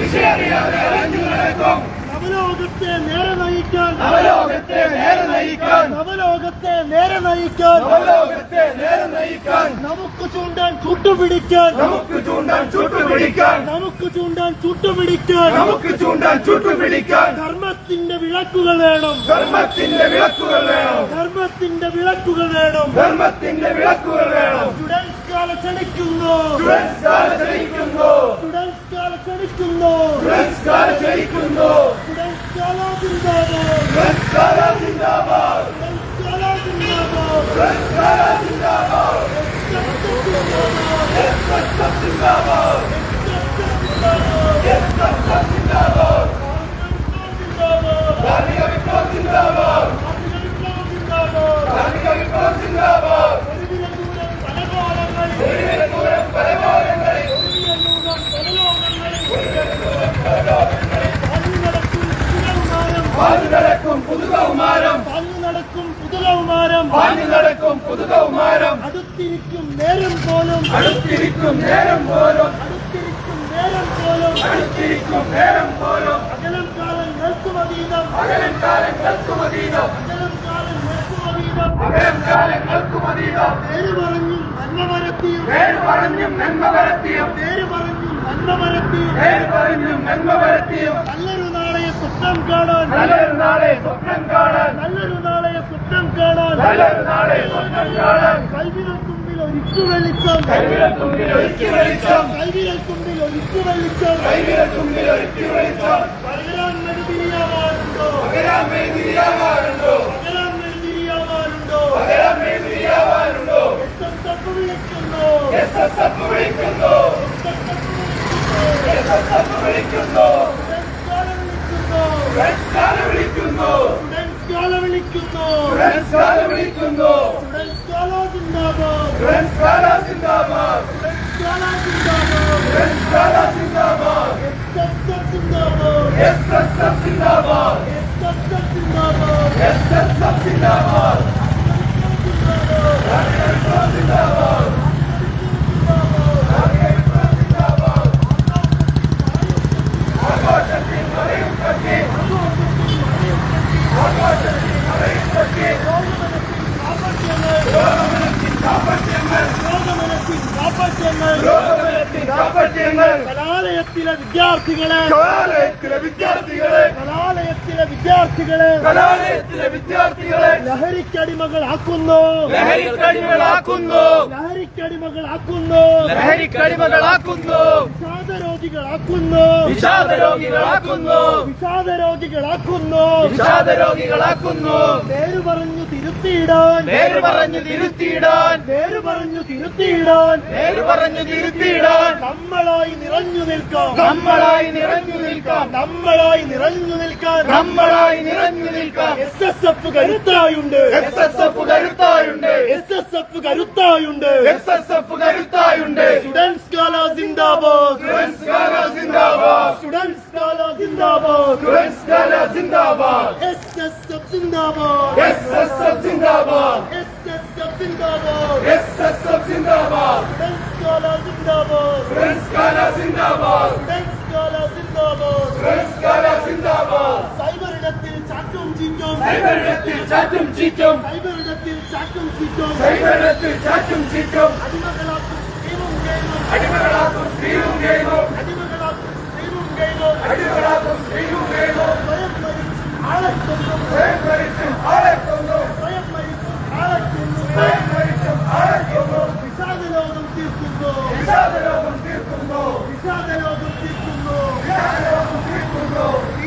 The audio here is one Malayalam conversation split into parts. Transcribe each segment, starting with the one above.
بشير يا رياض أنجو لكم നവലോകത്തെ നേരെ നയിക്കാൻ. നവലോകത്തെ നേരെ നയിക്കാൻ. നവലോകത്തെ നേരെ നയിക്കാൻ. നവലോകത്തെ നേരെ നയിക്കാൻ. നമുക്ക് ചൂണ്ടാൻ ചുട്ടുപിടിക്കാൻ. നമുക്ക് ചൂണ്ടാൻ ചുട്ടുപിടിക്കാൻ. നമുക്ക് ചൂണ്ടാൻ ചുട്ടുപിടിക്കാൻ. നമുക്ക് ചൂണ്ടാൻ ചുട്ടുപിടിക്കാൻ. ധർമ്മത്തിന്റെ വിളക്കുകൾ വേണം. ധർമ്മത്തിന്റെ വിളക്കുകൾ വേണം. ധർമ്മത്തിന്റെ വിളക്കുകൾ വേണം. ധർമ്മത്തിന്റെ വിളക്കുകൾ വേണം. സ്റ്റുഡൻസ് കാല ക്ഷണിക്കുന്നു. സ്റ്റുഡൻസ് കാല ക്ഷയിക്കുന്നു സ്റ്റുഡൻസ് കാല ക്ഷണിക്കുന്നു. സ്റ്റുഡൻസ് കാല ക്ഷയിക്കുന്നു സ്റ്റുഡൻസ് കാല സിന്ദാബാദ് സ്റ്റുഡൻസ് കാല സിന്ദാബാദ് സ്റ്റുഡൻസ് കാല സിന്ദാബാദ് സ്റ്റുഡൻസ് കാല സിന്ദാബാദ് എസ്എസ്എഫ് സിന്ദാബാദ് എസ്എസ്എഫ് സിന്ദാബാദ് ധാർമ്മിക വിപ്ലവം സിന്ദാബാദ് ധാർമ്മിക വിപ്ലവം സിന്ദാബാദ് ദൂരം പരമാവധങ്ങളിൽ പാഞ്ഞു നടക്കും പുതുകൗമാരം പാഞ്ഞു നടക്കും പുതുകൗമാരം പാഞ്ഞു നടക്കും പുതുകൗമാരം അടുത്തിരിക്കും നേരം പോലും അടുത്തിരിക്കും നേരം പോലും. അടുത്തിരിക്കും നേരം പോലും. അടുത്തിരിക്കും നേരം പോലും. അകലം കാലം കേൾക്കുമതീതം. അകലം കാലങ്ങൾക്കുമതീതം അകലം കാലം കേൾക്കുമതീതം. അകലം കാലങ്ങൾക്കുമതീതം പേര് പറഞ്ഞും നന്മ വരത്തിയും പേര് പറഞ്ഞും നന്മ വരത്തിയും പേര് പറഞ്ഞും നന്മ വരത്തിയും പേര് പറഞ്ഞും നന്മ വരത്തിയും നല്ലൊരു നാളെ സ്വപ്നം കാണാൻ. നല്ലൊരു നാളെ സ്വപ്നം കാണാൻ. നല്ലൊരു നാളെ സ്വപ്നം കാണാൻ. നല്ലൊരു നാളെ സ്വപ്നം കാണാൻ. കൽവി ഒരിക്കു വെളിച്ചം കൈവിരൽ തുമ്പിൽ ഒരുക്കി വെളിച്ചം കൽവിരൽ തുമ്പിൽ ഒരിക്കു വെളിച്ചം കൈവിരൽ തുമ്പിൽ ഒരുക്കി വെളിച്ചം പകരാൻ മെഴുതിരിയാവാറുണ്ടോ പകരാൻ വേദിയാവാറുണ്ടോ പകരാൻ മെഴുതിരിയാവാറുണ്ടോ പകരാൻ വേദിയാവാറുണ്ടോ എസ് എസ് എഫ് വിളിക്കുന്നു. എസ് എസ് എഫ് വിളിക്കുന്നു. എസ് എസ് എഫ് വിളിക്കുന്നു. വിളിക്കുന്നു. വിളിക്കുന്നു വിളിക്കുന്നു. സ്റ്റുഡൻസ് that's something ഫ്രണ്ട്സ് കാല that's something friends S S F Zindabad S S F Zindabad S S F S S Zindabad F സിന്ദാബാദ് സിന്ദാബാദ് ആഘോഷത്തിൽ മറയും കത്തി ആഘോഷത്തിൽ മറയും കത്തി ലോകമനത്തിൻ കാപ്പറ്റ്യങ്ങൾ കാപ്പറ്റ്യങ്ങൾ ലോകമനത്തിൻ കാപ്പറ്റ്യങ്ങൾ കലാലയത്തിലെ വിദ്യാർത്ഥികളെ കലാലയത്തിലെ വിദ്യാർത്ഥികളെ കലാലയത്തിലെ വിദ്യാർത്ഥികളെ കലാലയത്തിലെ വിദ്യാർത്ഥികളെ ലഹരിക്കടിമകളാക്കുന്നു. ലഹരിക്കടിമകളാക്കുന്നു. ലഹരിക്കടിമകളാക്കുന്നു. ലഹരിക്കടിമകളാക്കുന്നു. വിഷാദരോഗികളാക്കുന്നു. വിഷാദരോഗികളാക്കുന്നു. വിഷാദരോഗികളാക്കുന്നു. വിഷാദരോഗികളാക്കുന്നു. പേര് പറഞ്ഞു തിരുത്തിയിടാൻ. പേര് പറഞ്ഞു തിരുത്തിയിടാൻ. പേര് പറഞ്ഞു തിരുത്തിയിടാൻ. പേര് പറഞ്ഞു തിരുത്തിയിടാൻ. നമ്മളായി നിറഞ്ഞു നിൽക്കാം. നമ്മളായി നിറഞ്ഞു നിൽക്കാം. നമ്മളായി നിറഞ്ഞു നിൽക്കാൻ. നമ്മളായി നിറഞ്ഞു നിൽക്കാം. എസ് എസ് എഫ് കരുത്തായുണ്ട്. എസ് എസ് എഫ് കരുത്തായുണ്ട്. എസ് എസ് എഫ് കരുത്തായുണ്ട്. എസ് എസ് എഫ് കരുത്തായുണ്ട്. സ്റ്റുഡൻസ് കാല സിന്ദാബാദ് സ്റ്റുഡൻസ് കാല സിന്ദാബാദ് സ്റ്റുഡൻസ് കാല സിന്ദാബാദ് സ്റ്റുഡൻസ് കാല സിന്ദാബാദ് എസ് എസ് എഫ് സിന്ദാബാദ് എസ് എസ് എഫ് സിന്ദാബാദ് എസ് എസ് എഫ് സിന്ദാബാദ് എസ് എസ് എഫ് സിന്ദാബാദ് സ്റ്റുഡൻസ് കാല സിന്ദാബാദ് സ്റ്റുഡൻസ് കാല സിന്ദാബാദ് സ്റ്റുഡൻസ് കാല സിന്ദാബാദ് സ്റ്റുഡൻസ് കാല സിന്ദാബാദ് സൈബറിടത്തിൽ ചാറ്റും ചീറ്റും സൈബറിടത്തിൽ ചാറ്റും ചീറ്റും സൈബറിടത്തിൽ ചാറ്റും ചീറ്റും സൈബറിടത്തിൽ ചാറ്റും ചീറ്റും അടിമകളാക്കും സ്ത്രീവും ഗെയിമും അടിമകളാക്കും സ്ത്രീയും ഗെയിമും അടിമകളാക്കും സ്ത്രീവും ഗെയിമും അടിമകളാക്കും സ്ത്രീയും ഗെയിമും സ്വയം മരിച്ചും ആളെ കൊന്നും സ്വയം മരിച്ചും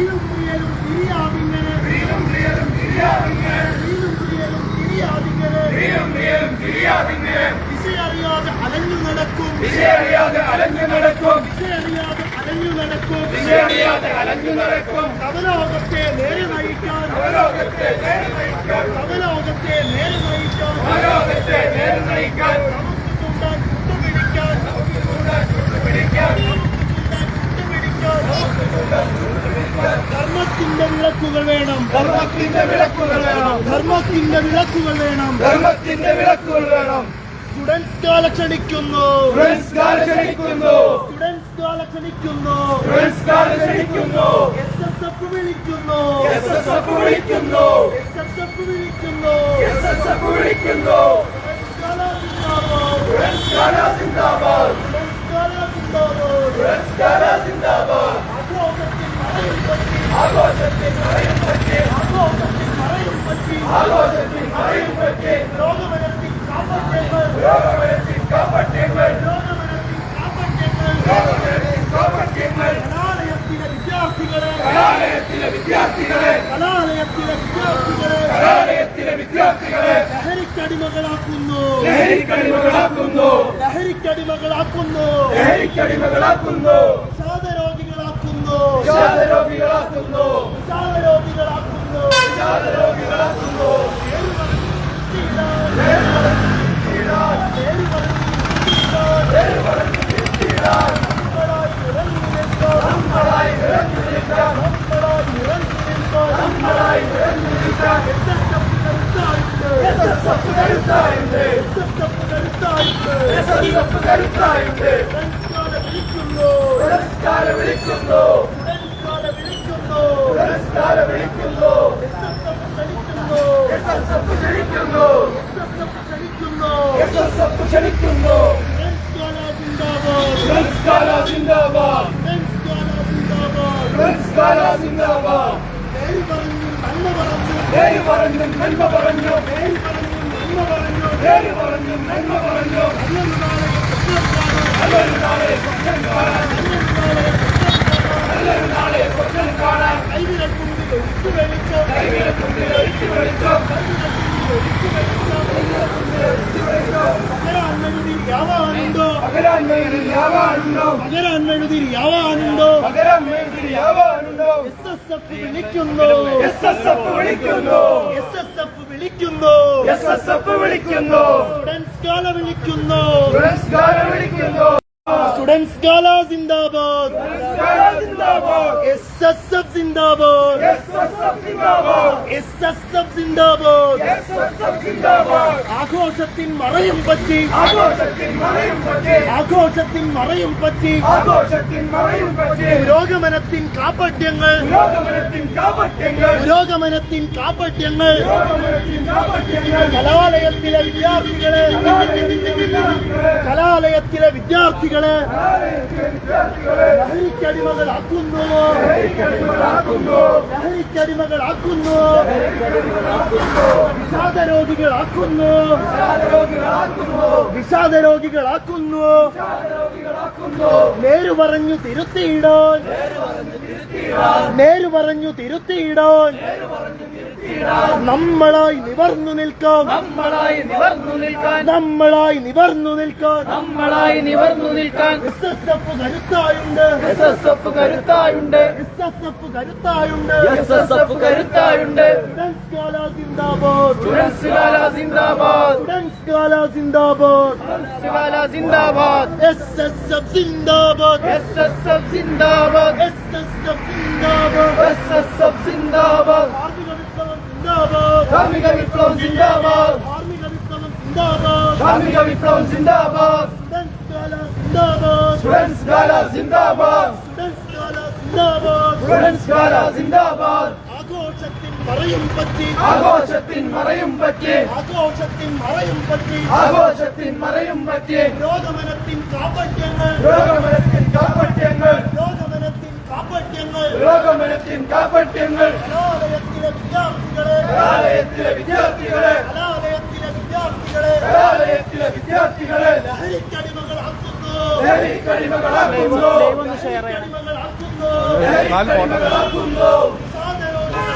வீழும் புரியலும் திரியாதிங்கனே வீழும் புரியலும் திரியாதிங்கனே வீழும் புரியலும் திரியாதிங்கனே வீழும் புரியலும் திரியாதிங்கனே திசை அறியாத அலைந்து நடக்கும். திசை அறியாத அலைந்து நடக்கும். திசை அறியாத அலைந்து நடக்கும். திசை அறியாத அலைந்து நடக்கும். கவலோகத்தை நேரம் அழிக்கார் கவலோகத்தை நேரம் அழிக்கார் கவலோகத்தை நேரம் அழிக்கார் கவலோகத்தை நேரம் அழிக்கார் நமக்கு துண்டான் ധർമ്മത്തിന്റെ വിളക്കുകൾ വേണം. ധർമ്മത്തിന്റെ വിളക്കുകൾ വേണം. ധർമ്മത്തിന്റെ വിളക്കുകൾ വേണം. ധർമ്മത്തിന്റെ വിളക്കുകൾ വേണം. സ്റ്റുഡൻസ് കാല ക്ഷണിക്കുന്നു. സ്റ്റുഡൻസ് കാല ക്ഷണിക്കുന്നു. സ്റ്റുഡൻസ് കാല ക്ഷണിക്കുന്നു. സ്റ്റുഡൻസ് കാല ക്ഷണിക്കുന്നു. എസ് എസ് എഫ് വിളിക്കുന്നു. എസ് എസ് എഫ് വിളിക്കുന്നു. എസ് എസ് എഫ് വിളിക്കുന്നു. എസ് എസ് എഫ് വിളിക്കുന്നു. സ്റ്റുഡൻസ് കാല സിന്ദാബാദ്. സ്റ്റുഡൻസ് കാല സിന്ദാബാദ്. സ്റ്റുഡൻസ് കാല സിന്ദാബാദ്. ലഹരിക്കടിമകളാക്കുന്നു. ലഹരിക്കടിമകളാക്കുന്നു. ലഹരിക്കടിമകളാക്കുന്നു. ലഹരിക്കടിമകളാക്കുന്നു വിളിക്കുന്നു വിളിക്കുന്നു ക്ഷണിക്കുന്നു ക്ഷണിക്കുന്നു ജിന്ദാബാദ്. ജിന്ദാബാദ്. നിറഞ്ഞു നിൽക്കാൻ നമ്മളായി നിറഞ്ഞു നിൽക്കാൻ എസ്എസ്എഫ് കരുത്തായുണ്ട് എസ്എസ്എഫ് കരുത്തായുണ്ട് പുരസ്കാര വിളിക്കുന്നു പുരസ്കാര വിളിക്കുന്നു എസ്എസ്എഫ് ക്ഷണിക്കുന്നു എസ്എസ്എഫ് ക്ഷണിക്കുന്നു പുരസ്കാര സിന്ദാബാദ് പുരസ്കാര സിന്ദാബാദ് പേര് പറഞ്ഞു നന്മ പറഞ്ഞു പേര് പറഞ്ഞു നന്മ പറഞ്ഞു നല്ലൊരു നാളെ സ്വപ്നം കാണാൻ നല്ലൊരു നാളെ സ്വപ്നം കാണാൻ കൈവിടത്തുമ്പിൽ ഒഴുക്കി വെളിച്ചം യാവാനുണ്ടോ പകരാൻ വേണ്ടി യാവാനുണ്ടോ പകരാൻ എഴുതി യാവാനുണ്ടോ? പകരാൻ വേണ്ടി യാവാനുണ്ടോ? എസ് എസ് എഫ് വിളിക്കുന്നു. എസ് എസ് എഫ് വിളിക്കുന്നു. എസ് എസ് എഫ് വിളിക്കുന്നു. എസ് എസ് എഫ് വിളിക്കുന്നു. സ്റ്റുഡൻസ് കാല വിളിക്കുന്നു. വിളിക്കുന്നു സ്റ്റുഡൻസ് കാല സിന്ദാബാദ് പുരസ്കാര സിന്ദാബാദ് എസ് എസ് എഫ് സിന്ദാബാദ് എസ് എസ് എഫ് സിന്ദാബാദ് എസ് എസ് എഫ് സിന്ദാബാദ് എസ് എസ് എഫ് സിന്ദാബാദ് ആഘോഷത്തിൻ മറയും പറ്റി വിദ്യാർത്ഥികളെ ലഹരിക്കടിമകളാക്കുന്നു. ലഹരിക്കടിമകളാക്കുന്നു. വിഷാദരോഗികളാക്കുന്നു. വിഷാദരോഗികളാക്കുന്നു. നേരു പറഞ്ഞു തിരുത്തിയിടാൻ. നേരു പറഞ്ഞു തിരുത്തിയിടാൻ. നമ്മളായി നിവർന്നു നിൽക്കാം. നമ്മളായി നിവർന്നു നിൽക്കാൻ. നമ്മളായി നിവർന്നു നിൽക്കാൻ. നമ്മളായി നിവർന്നു നിൽക്കാൻ. എസ് എസ് എഫ് കരുത്തായുണ്ട്. എസ് എസ് എഫ് കരുത്തായുണ്ട്. എസ് എസ് എഫ് കരുത്തായുണ്ട്. എസ് എസ് എഫ് കരുത്തായുണ്ട്. സിന്ദാബാദ് എസ് എസ് എഫ് സിന്ദാബാദ് എസ് എസ് എഫ് സിന്ദാബാദ് എസ് എസ് എഫ് സിന്ദാബാദ് എസ് എസ് എഫ് സിന്ദാബാദ് കാർമിക വിപ്ലവം സിന്ദാബാദ് കാർമിക വിപ്ലവം സിന്ദാബാദ് കാർമിക വിപ്ലവം സിന്ദാബാദ് സ്റ്റുഡൻസ് കാല സിന്ദാബാദ് സ്റ്റുഡൻസ് കാല സിന്ദാബാദ് ആഘോഷത്തിൻ മറയും പറ്റി. ആഘോഷത്തിൻ മറയും പറ്റി. ആഘോഷത്തിൻ മറയും പറ്റി. ആഘോഷത്തിൻ മറയും പറ്റി. പുരോഗമനത്തിൻ കാപ്പട്യങ്ങൾ രോഗമനത്തിൻ കാപ്പട്യങ്ങൾ പുരോഗമനത്തിൻ കാപ്പട്യങ്ങൾ രോഗമനത്തിൻ കാപ്പട്യങ്ങൾ കലാലയത്തിലെ വിദ്യാർത്ഥികളെ കലാലയത്തിലെ വിദ്യാർത്ഥികളെ കലാലയത്തിലെ വിദ്യാർത്ഥികളെ കലാലയത്തിലെ വിദ്യാർത്ഥികളെ ലഹരിക്കടിമകളാക്കുന്നു ലഹരിക്കടിമകളാക്കുന്നു ലഹരിക്കടിമകളാക്കുന്നു ലഹരിക്കടിമകളാക്കുന്നു വിഷാദരോഗികളാക്കുന്നു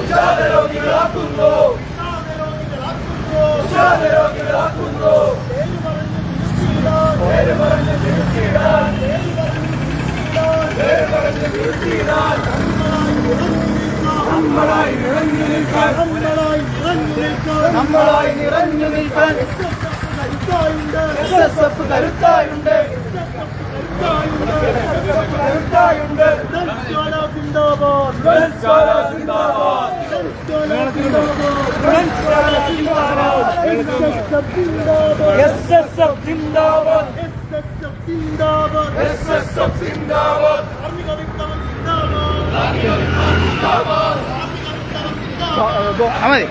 വിഷാദരോഗികളാക്കുന്നു വിഷാദരോഗികളാക്കുന്നു വിഷാദരോഗികളാക്കുന്നു പേര് പറഞ്ഞ് തിരുത്തിയിടാൻ പേര് പറഞ്ഞ് തിരുത്തിയിടാൻ. പേര് പറഞ്ഞ് തിരുത്തിയിടാൻ. നമ്മളായി നിറഞ്ഞു നിൽക്കാൻ നമ്മളായി നിറഞ്ഞു നിൽക്കാൻ നമ്മളായി നിറഞ്ഞു നിൽക്കാൻ എസ് എസ് എഫ് കരുത്തായുണ്ട് കരുത്തായുണ്ട് എസ് എസ് എഫ് എസ്എസ്എഫ് സിന്ദാബാദ്. എസ് എസ് എഫ് സിന്ദാബാദ്. എസ്എസ്എഫ് സിന്ദാബാദ്. കാർമിക വിപ്ലവം സിന്ദാബാദ്. കാർമിക വിപ്ലവം സിന്ദാബാദ് അമതി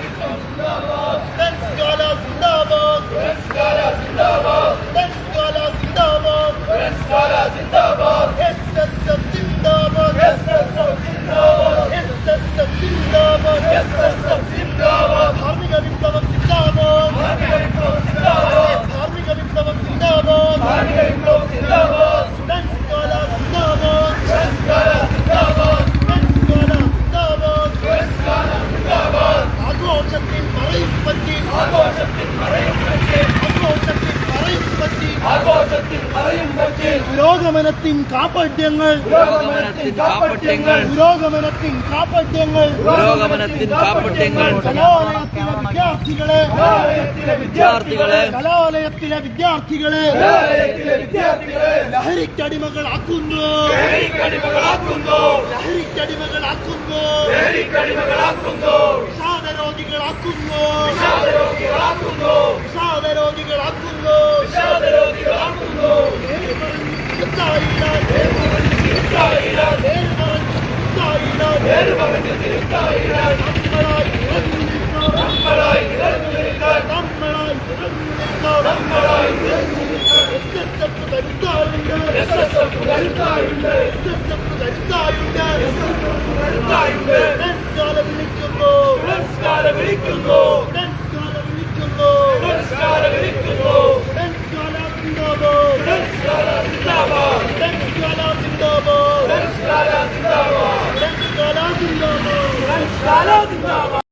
ഫ്രണ്ട്സ് ജ്വാല സിന്ദാബാദ്. ഫ്രണ്ട്സ് ജ്വാല സിന്ദാബാദ്. ഫ്രണ്ട്സ് ജ്വാല സിന്ദാബാദ്. ഫ്രണ്ട്സ് ജ്വാല സിന്ദാബാദ്. എസ് എസ് എഫ് സിന്ദാബാദ്. എസ് എസ് എഫ് സിന്ദാബാദ്. എസ് എസ് എഫ് സിന്ദാബാദ്. എസ് എസ് എഫ് സിന്ദാബാദ് കാർമിക വിപ്ലവം സിന്ദാബാദ് കാർമിക വിപ്ലവം സിന്ദാബാദ് കാർമിക വിപ്ലവം സിന്ദാബാദ് കാർമിക വിപ്ലവം സിന്ദാബാദ് ഫ്രണ്ട്സ് ജ്വാല സിന്ദാബാദ് ഫ്രണ്ട്സ് ജ്വാല സിന്ദാബാദ് ഫ്രണ്ട്സ് ജ്വാല സിന്ദാബാദ് ഫ്രണ്ട്സ് ജ്വാല സിന്ദാബാദ് ആഘോഷത്തിൻ മറയും പറ്റി ആഘോഷത്തിൻ മറയും പറ്റി ആഘോഷത്തിൻ മറയും പറ്റി ആഘോഷത്തിൽ പറയും പറ്റി പുരോഗമനത്തിൻ കാപ്പട്യങ്ങൾ പുരോഗമനത്തിൻ കാപ്പട്യങ്ങൾ പുരോഗമനത്തിൻ കാപ്പട്യങ്ങൾ പുരോഗമനത്തിൻ കാപ്പട്യങ്ങൾ കലാലയത്തിലെ വിദ്യാർത്ഥികളെ. കലാലയത്തിലെ വിദ്യാർത്ഥികളെ. കലാലയത്തിലെ വിദ്യാർത്ഥികളെ. കലാലയത്തിലെ വിദ്യാർത്ഥികളെ. ലഹരിക്കടിമകളാക്കുന്നു. ലഹരിക്കടിമകളാക്കുന്നു. ലഹരിക്കടിമകളാക്കുന്നു. ലഹരിക്കടിമകളാക്കുന്നു. വിഷാദരോഗികളാക്കുന്നു വിഷാദരോഗികളാക്കുന്നു വിഷാദരോഗികളാക്കുന്നു വിഷാദരോഗികളാക്കുന്നു നിർത്തായില്ല തിരുത്തായില്ല നേര് പറഞ്ഞ് നിർത്തായില്ല നേര് പറഞ്ഞ് തിരുത്തായില്ല നമ്മളായി ഇറങ്ങി നിൽക്കാം നമ്മളായി നിറഞ്ഞു നിൽക്കാൻ നമ്മളായി ഇറങ്ങി നിൽക്കാം നമ്മളായി നിറഞ്ഞു നിൽക്കാൻ എസ്എസ്എഫ് കരുത്താറുണ്ട് എസ്എസ്എഫ് കരുത്തായുണ്ട് എസ്എസ്എഫ് കരുത്താറുണ്ട് കരുത്തായുണ്ട് ഫ്രണ്ട്സ്കാല വിളിക്കുന്നു പുരസ്കാര